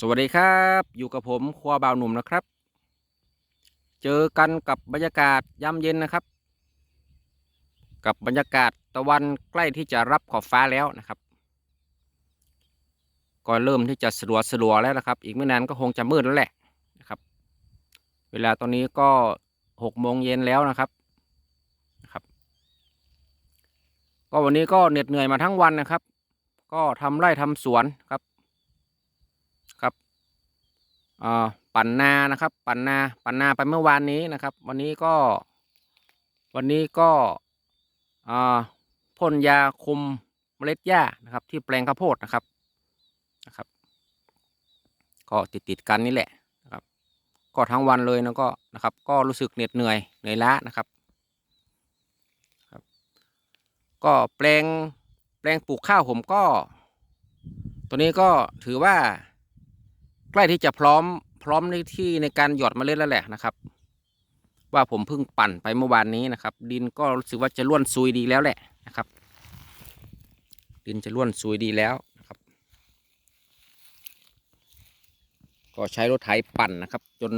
สวัสดีครับ อยู่กับผมครัวบ่าวหนุ่มนะครับ เจอกันกับบรรยากาศยามเย็นนะครับ กับบรรยากาศตะวันใกล้ที่จะรับขอบฟ้าแล้วนะครับก็เริ่มที่จะสลัวสลัวแล้วนะครับ อีกไม่นานก็คงจะมืดแล้วแหละนะครับ เวลาตอนนี้ก็หกโมงเย็นแล้วนะครับนะครับ ก็วันนี้ก็เหน็ดเหนื่อยมาทั้งวันนะครับ ก็ทำไร่ทำสวนครับ ปั่นนานะครับ ปั่นนาปั่นนาไปเมื่อวานนี้นะครับ วันนี้ก็ วันนี้ก็อ่าพ่นยาคุมเมล็ดหญ้านะครับ ที่แปลงข้าวโพดนะครับนะครับ ก็ติดติดๆกันนี่แหละนะครับ ก็ทั้งวันเลยนะก็นะครับ ก็รู้สึกเหน็ดเหนื่อยเหนื่อยล้านะครับครับ ก็แปลงแปลงปลูกข้าวผมก็ ตัวนี้ก็ถือว่า ล้ที่จะพร้อมพร้อมในที่ในการหยอดมเมล็ดแล้วแหละนะครับ ว่าผมเพิ่งปั่นไปเมื่อวานนี้นะครับ ดินก็รู้สึกว่าจะร่วนซุยดีแล้วแหละนะครับ ดินจะร่วนซุยดีแล้วนะครับ ก็ใช้รถไถปั่นนะครับ จน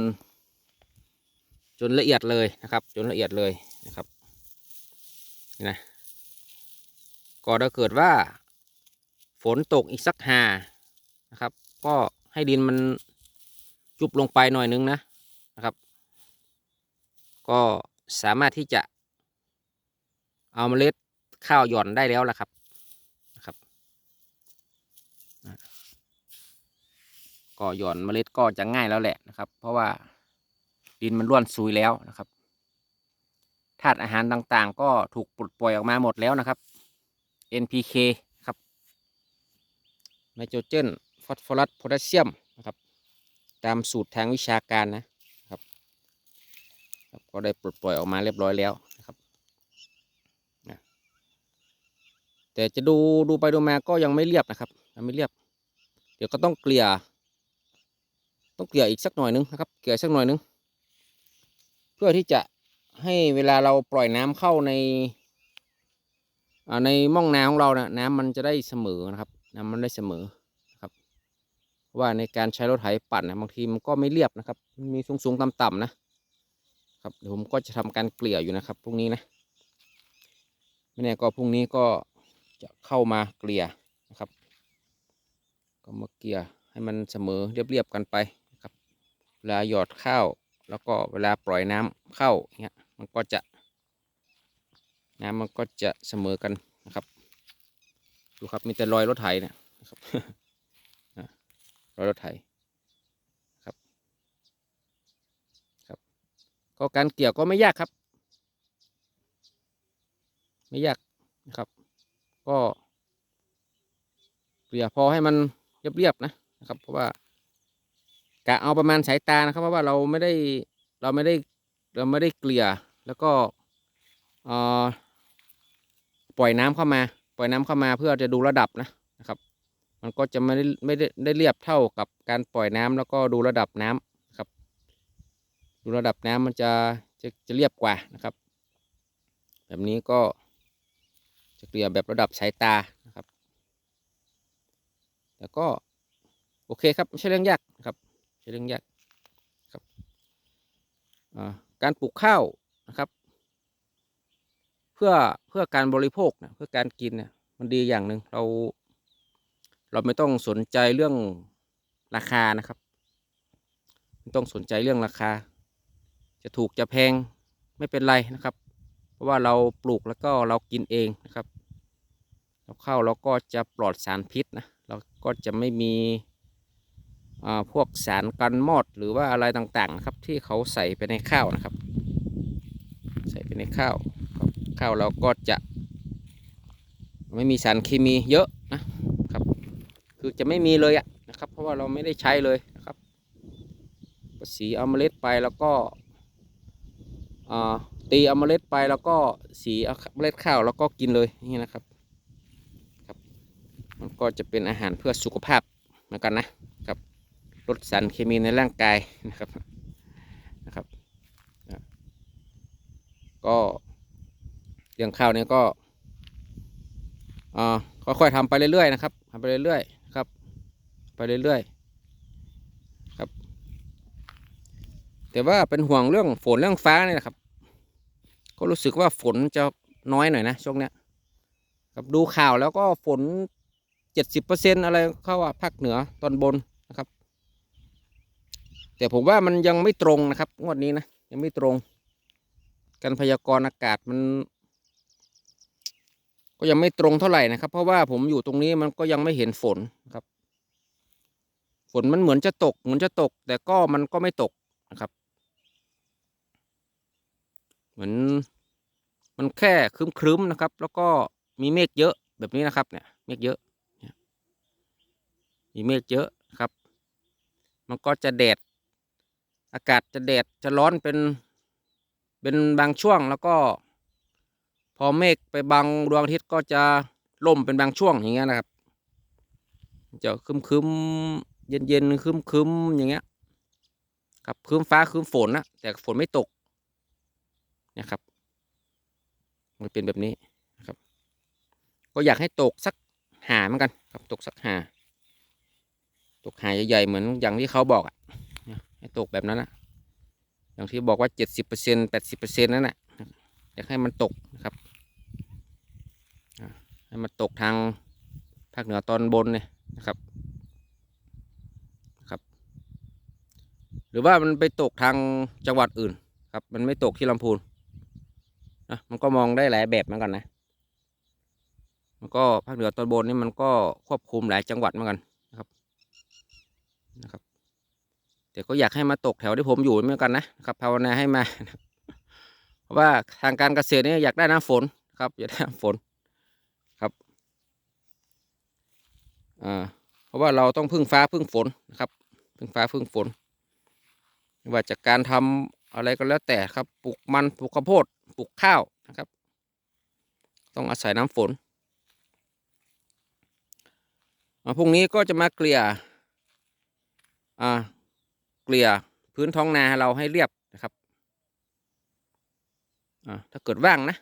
จนละเอียดเลยนะครับ จนละเอียดเลยนะครับนี่นะก็ถ้าเกิดว่าฝนตกอีกสักหานะครับ ก็ ให้ดินมันจุบลงไปหน่อยนึงนะนะครับ ก็สามารถที่จะเอาเมล็ดข้าวหย่อนได้แล้วล่ะครับนะครับอะก็หย่อนเมล็ดก็จะง่ายแล้วแหละนะครับ เพราะว่าดินมันร่วนซุยแล้วนะครับธาตุอาหารต่างๆ ก็ถูกปลดปล่อยออกมาหมดแล้วนะครับ NPK ครับไนโตรเจน อสฟอรัสโพแทสเซียมนะครับ ตามสูตรทางวิชาการนะครับรบก็ได้ปลดปล่อยออกมาเรียบร้อยแล้วนะครับนะแต่จะดูดูไปดูมาก็ยังไม่เรียบนะครับยังไม่เรียบ เดี๋ยวก็ต้องเกลี่ย ต้องเกลี่ยอีกสักหน่อยนึงนะครับ เกลี่ยสักหน่อยนึงเพื่อที่จะให้เวลาเราปล่อยน้ำเข้าในในม่องนาของเรานะน้ำมันจะได้เสมอนะครับ น้ำมันได้เสมอนะครับเพราะ ว่าในการใช้รถไถปั่นนะบางทีมันก็ไม่เรียบนะครับ มีสูงสูงต่ำต่ำๆนะครับเดี๋ยวผมก็จะทำการเกลี่ยอยู่นะครับพรุ่งนี้นะไม่แน่ก็พรุ่งนี้ก็จะเข้ามาเกลี่ยนะครับ ก็มาเกลี่ยให้มันเสมอเรียบๆกันไปนะครับเวลาหยอดข้าวแล้วก็เวลาปล่อยน้ำเข้าเงี้ยมันก็จะ น้ำมันก็จะเสมอกันนะครับ ดูครับมีแต่รอยรถไถเนี่ยนะครับ รถไถครับครับ ก็การเกี่ยวก็ไม่ยากครับ ไม่ยากนะครับ ก็เกลี่ยพอให้มันเรียบๆนะนะครับ เพราะว่ากะเอาประมาณสายตานะครับ เพราะว่าเราไม่ได้เราไม่ได้เราไม่ได้เกลี่ยแล้วก็ปล่อยน้ำเข้ามา ปล่อยน้ำเข้ามาเพื่อจะดูระดับนะ มันก็จะไม่ได้ไม่ได้ได้เรียบเท่ากับการปล่อยน้ำแล้วก็ดูระดับน้ำนะครับ ดูระดับน้ำมันจะจะจะเรียบกว่านะครับ แบบนี้ก็จะเกลี่ยแบบระดับสายตานะครับแต่ก็โอเคครับไม่ใช่เรื่องยากครับไม่ใช่เรื่องยากครับการปลูกข้าวนะครับ เพื่อเพื่อการบริโภคนะเพื่อการกินเนี่ยมันดีอย่างหนึ่งเรา เราไม่ต้องสนใจเรื่องราคานะครับ ไม่ต้องสนใจเรื่องราคา จะถูกจะแพงไม่เป็นไรนะครับ เพราะว่าเราปลูกแล้วก็เรากินเองนะครับ เราเข้าเราก็จะปลอดสารพิษนะเราก็จะไม่มีพวกสารกันมอดหรือว่าอะไรต่างๆนะครับ ที่เขาใส่ไปในข้าวนะครับ ใส่ไปในข้าว ข้าวเราก็จะ ไม่มีสารเคมีเยอะ จะไม่มีเลยอะนะครับ เพราะว่าเราไม่ได้ใช้เลยนะครับสีเอาเมล็ดไปแล้วก็ตีเอาเมล็ดไปแล้วก็สีเอาเมล็ดข้าวแล้วก็กินเลยนี่นะครับครับ มันก็จะเป็นอาหารเพื่อสุขภาพเหมือนกันนะครับลดสารเคมีในร่างกายนะครับนะครับอะก็เรื่องข้าวเนี่ยก็อ่าค่อยๆทำไปเรื่อยๆนะครับทำไปเรื่อยๆ ครับไปเรื่อยแต่ว่าเป็นห่วงเรื่องฝนเรื่องฟ้าเนี่ยนะครับ ก็รู้สึกว่าฝนจะน้อยหน่อยนะช่วงเนี้ยครับดูข่าวแล้วก็ฝนเจ็ดสิบเปอร์เซ็นอะไรเข้าว่าภาคเหนือตอนบนนะครับ แต่ผมว่ามันยังไม่ตรงนะครับงวดนี้นะยังไม่ตรง การพยากรณ์อากาศมัน ก็ยังไม่ตรงเท่าไหร่นะครับ เพราะว่าผมอยู่ตรงนี้มันก็ยังไม่เห็นฝนครับ ฝนมันเหมือนจะตกเหมือนจะตก แต่ก็มันก็ไม่ตกนะครับ เหมือนมันแค่ครึ้มๆนะครับ แล้วก็มีเมฆเยอะแบบนี้นะครับ เนี่ยเมฆเยอะมีเมฆเยอะครับ มันก็จะแดด อากาศจะแดดจะร้อนเป็น เป็นบางช่วงแล้วก็ พอเมฆไปบังดวงอาทิตย์ก็จะล่มเป็นบางช่วงอย่างเงี้ยนะครับ จะคึมคึม เย็นเย็นๆคึมคึมๆอย่างเงี้ย ครับคึมฟ้าคึมฝนนะแต่ฝนไม่ตกนี่ยครับ มันเป็นแบบนี้นะครับ ก็อยากให้ตกสักหาเหมือนกัน ครับตกสักหา ตกหาใหญ่ๆเหมือนอย่างที่เขาบอกอะให้ตกแบบนั้นนะอย่างที่บอกว่าเจ็ดสิบเปอร์เซ็นแปดสิบเปอร์เซ็นนั่นแหละอยากให้มันตกนะครับให้มันตกทางภาคเหนือตอนบนเนี่ยนะครับ หรือว่ามันไปตกทางจังหวัดอื่นครับ มันไม่ตกที่ลำพูนนะมันก็มองได้หลายแบบเหมือนกันนะ มันก็ภาคเหนือตอนบนนี่มันก็ควบคุมหลายจังหวัดเหมือนกันนะครับนะครับแต่ก็อยากให้มาตกแถวที่ผมอยู่เหมือนกันนะครับภาวนาให้มาเพราะว่าทางการเกษตรนี่อยากได้น้ำฝนครับอยากได้น้ำฝนครับอ่าเพราะว่าเราต้องพึ่งฟ้าพึ่งฝนนะครับ พึ่งฟ้าพึ่งฝน ว่าจากการทำอะไรก็แล้วแต่ครับปลูกมันปลูกข้าวโพดปลูกข้าวนะครับ ต้องอาศัยน้ำฝนมาพรุ่งนี้ก็จะมาเกลี่ยอ่าเกลี่ยพื้นท้องนาเราให้เรียบนะครับอ่าถ้าเกิดว่างนะ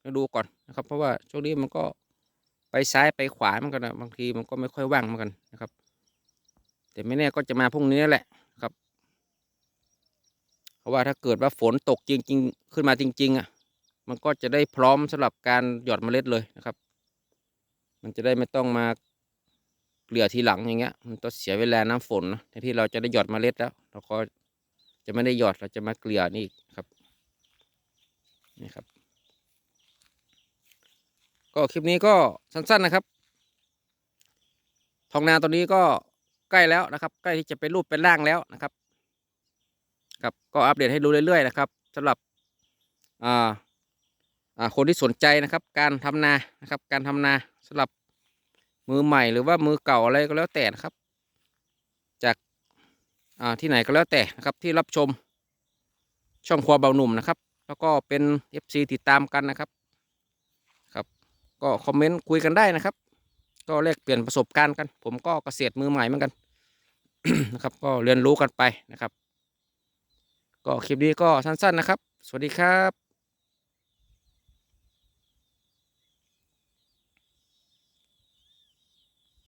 เราดูก่อนนะครับ เพราะว่าช่วงนี้มันก็ไปซ้ายไปขวาเหมือนกันนะบางทีมันก็ไม่ค่อยว่างเหมือนกันนะครับ แต่ไม่แน่ก็จะมาพรุ่งนี้แหละ เพราะว่าถ้าเกิดว่าฝนตกจริง ๆ ขึ้นมาจริง ๆ อะ มันก็จะได้พร้อมสำหรับการหยอดเมล็ดเลยนะครับ มันจะได้ไม่ต้องมาเกลี่ยทีหลังอย่างเงี้ย มันต้องเสียเวลาน้ำฝนนะทนที่เราจะได้หยอดเมล็ดแล้ว เราก็จะไม่ได้หยอดเราจะมาเกลี่ยนี่ครับนี่ครับ ก็คลิปนี้ก็สั้นๆนะครับทองนาตัวนี้ก็ใกล้แล้วนะครับ ใกล้ที่จะเป็นรูปเป็นร่างแล้วนะครับ ครับก็อัปเดตให้ดูเรื่อยๆนะครับสำหรับอ่าคนที่สนใจนะครับ การทำนานะครับ การทำนาสำหรับมือใหม่หรือว่ามือเก่าอะไรก็แล้วแต่นะครับ จากาที่ไหนก็แล้วแต่นะครับที่รับชมช่องครัวเบาหนุ่มนะครับ แล้วก็เป็น FC ติดตามกันนะครับครับ ก็คอมเมนต์คุยกันได้นะครับ ก็แลกเปลี่ยนประสบการณ์กัน ผมก็เกษตรมือใหม่เหมือนกันนะครับ ก็เรียนรู้กันไปนะครับ ก็คลิปนี้ก็สั้นๆนะครับ สวัสดีครับ